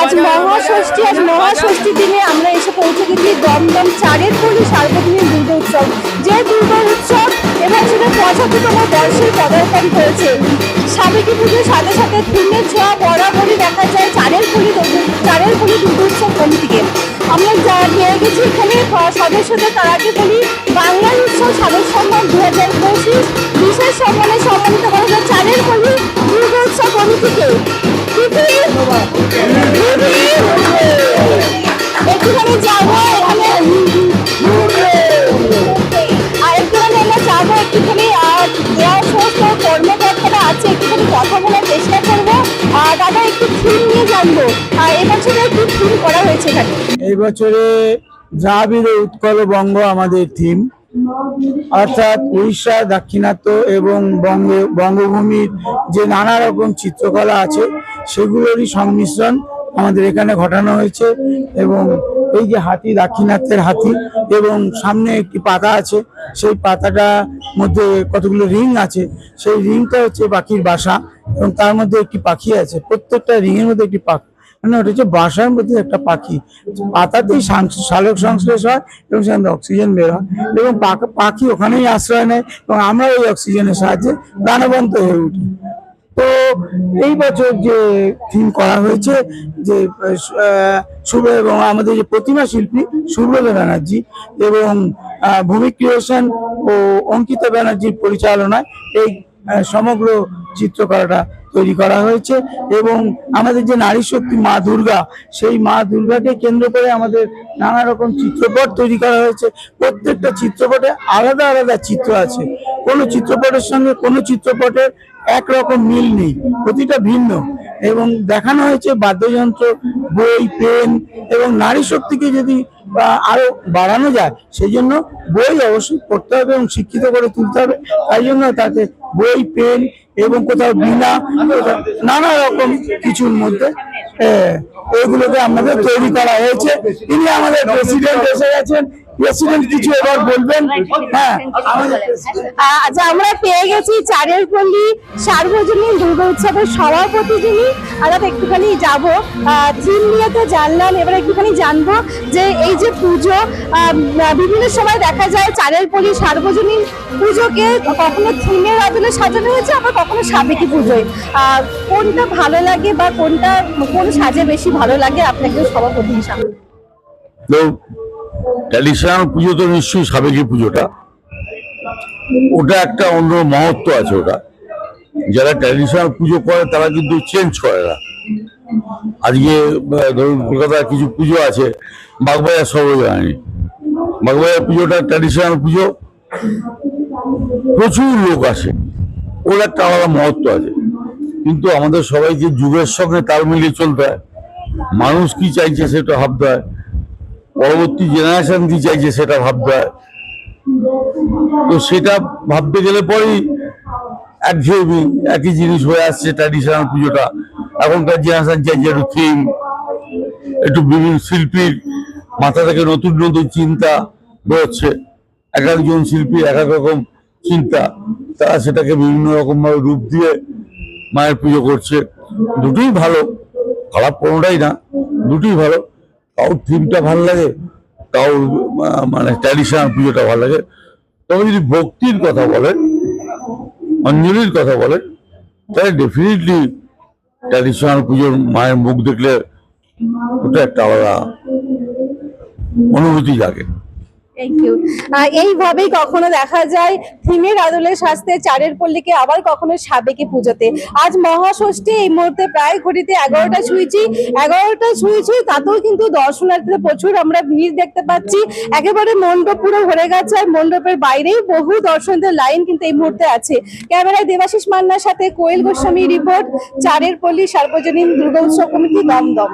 আজ মহাষষ্ঠী আজ মহাষষ্ঠী দিনে আমরা এসে পৌঁছে গেছি দমদম চারের পল্লী সার্বজনীন দুর্গা উৎসব। যে দুর্গা উৎসব এবার সেটা পঁচাত্তরতম বর্ষে পদার্পণ করেছে। সাবেকি পুজোর সাথে সাথে থিমের ছোঁয়া বরাবরই দেখা যায় চারের পল্লী চারের পল্লী দুর্গা উৎসব কমিটিকে আমরা যা নিয়ে গেছি এখানে সদস্যদের তারাকে বলি, বাংলার উৎসব সাবেক সম্মান দু হাজার পঁচিশ, বিশেষ এবছরে এই বছরে দ্রাবিড় উৎকল বঙ্গ আমাদের থিম অর্থাৎ উড়িষ্যা, দাক্ষিণাত্য এবং বঙ্গে, বঙ্গভূমির যে নানা রকম চিত্রকলা আছে, সেগুলোরই সংমিশ্রণ আমাদের এখানে ঘটানো হয়েছে এবং এই যে হাতি দাক্ষিণাত্যের হাতি এবং সামনে একটি পাতা আছে, সেই পাতাটার মধ্যে কতগুলো রিং আছে, সেই রিংটা হচ্ছে পাখির বাসা এবং তার মধ্যে একটি পাখি আছে, প্রত্যেকটা রিংয়ের মধ্যে একটি পাখি মানে ওটা হচ্ছে বাসার মধ্যে একটা পাখি। পাতাতেই সালোক সংশ্লেষ হয় এবং সেখান থেকে অক্সিজেন বের হয় এবং পাখি ওখানেই আশ্রয় নেয় এবং আমরা ওই অক্সিজেনের সাহায্যে প্রাণবন্ত হয়ে উঠি। তো এই বছর যে থিম করা হয়েছে, যে শুভ এবং আমাদের যে প্রতিমা শিল্পী সুব্রত ব্যানার্জি এবং ভূমি ক্রিয়েশন ও অঙ্কিতা ব্যানার্জির পরিচালনায় এই সমগ্র চিত্রকলাটা তৈরি করা হয়েছে এবং আমাদের যে নারী শক্তি মা দুর্গা, সেই মা দুর্গাকে কেন্দ্র করে আমাদের নানা রকম চিত্রপট তৈরি করা হয়েছে। প্রত্যেকটা চিত্রপটে আলাদা আলাদা চিত্র আছে। কোনো চিত্রপটের সঙ্গে কোনো চিত্রপটের একরকম মিল নেই, প্রতিটা ভিন্ন। এবং দেখানো হয়েছে বাদ্যযন্ত্র, বই, পেন এবং নারী শক্তিকে যদি আরও বাড়ানো যায় সেই জন্য বই অবশ্যই পড়তে হবে এবং শিক্ষিত করে তুলতে হবে। তাই জন্য তাতে বই, পেন এবং কোথাও বিনা নানা রকম কিছুর মধ্যে এগুলোকে আমাদের তৈরি করা হয়েছে। তিনি আমাদের প্রেসিডেন্ট এসে গেছেন। প্রেসিডেন্ট কিছু এবার বলবেন? হ্যাঁ। আচ্ছা আমরা পেয়ে গেছি চারের পল্লী সার্বজনীন দুর্গা উৎসবের সভাপতি যিনি। আমরা একটুখানি যাব। থিম নিয়ে তো জানলাম এবার একটুখানি জানব যে এই যে পুজো বিভিন্ন সময় দেখা যায় চারের পল্লী সার্বজনীন পুজোকে কখনো থিমের আদলে সাজানো হয়েছে আবার কখনো সাবেকি পুজোয়। কোনটা ভালো লাগে বা কোনটা কোন সাজে বেশি ভালো লাগে আপনাকে সভাপতি হিসাবে? ট্র্যাডিশনাল পুজো তো নিশ্চয়ই সাবেকি পুজোটা। ওটা একটা অন্য মহত্ব আছে ওটা। যারা ট্র্যাডিশনাল পুজো করে, তারা কিন্তু চেঞ্জ করে না। আজকে ধরুন কলকাতার কিছু পুজো আছে, বাগবাজার সর্বজনীন বাগবাজার পুজোটা ট্র্যাডিশনাল পুজো। প্রচুর লোক আসে। ওর একটা আলাদা মহত্ব আছে। কিন্তু আমাদের সবাইকে যুগের সঙ্গে তাল মিলিয়ে চলতে হয়। মানুষ কি চাইছে সেটা ভাবতে হয়। পরবর্তী জেনারেশন কি চাইছে সেটা ভাবতে হয় তো সেটা ভাবতে গেলে পরেই একঘেয়েমি একই জিনিস হয়ে আসছে ট্র্যাডিশনাল পুজোটা। এখনকার জেনারেশন চাইছে একটু থিম একটু বিভিন্ন শিল্পীর মাথা থেকে নতুন নতুন চিন্তা বেরোচ্ছে। এক একজন শিল্পী এক এক রকম চিন্তা। তারা সেটাকে বিভিন্ন রকমভাবে রূপ দিয়ে মায়ের পুজো করছে। দুটোই ভালো, খারাপ কোনোটাই না, দুটোই ভালো। কারোর থিমটা ভালো লাগে, কারোর মানে ট্র্যাডিশনাল পুজোটা ভালো লাগে। তবে যদি ভক্তির কথা বলেন, অঞ্জলির কথা বলেন, তাহলে ডেফিনেটলি ট্র্যাডিশনাল পুজোর মায়ের মুখ দেখলে ওটা একটা আলাদা অনুভূতি জাগে। থ্যাংক ইউ এইভাবেই কখনো দেখা যায় থিমের আদলে সাজতে, চারের পল্লীকে আবার কখনো সাবেকি পুজোতে। আজ মহাষষ্ঠী, এই মুহূর্তে প্রায় ঘড়িতে এগারোটা ছুঁইছি। এগারোটা ছুঁইছি, তাতেও কিন্তু দর্শনার্থীদের প্রচুর আমরা ভিড় দেখতে পাচ্ছি। একেবারে মণ্ডপ পুরো ভরে গেছে আর মণ্ডপের বাইরেই বহু দর্শকদের লাইন কিন্তু এই মুহূর্তে আছে। ক্যামেরায় দেবাশিস মান্নার সাথে কোয়েল গোস্বামী রিপোর্ট, চারের পল্লী সার্বজনীন দুর্গা উৎসব কমিটি দমদম।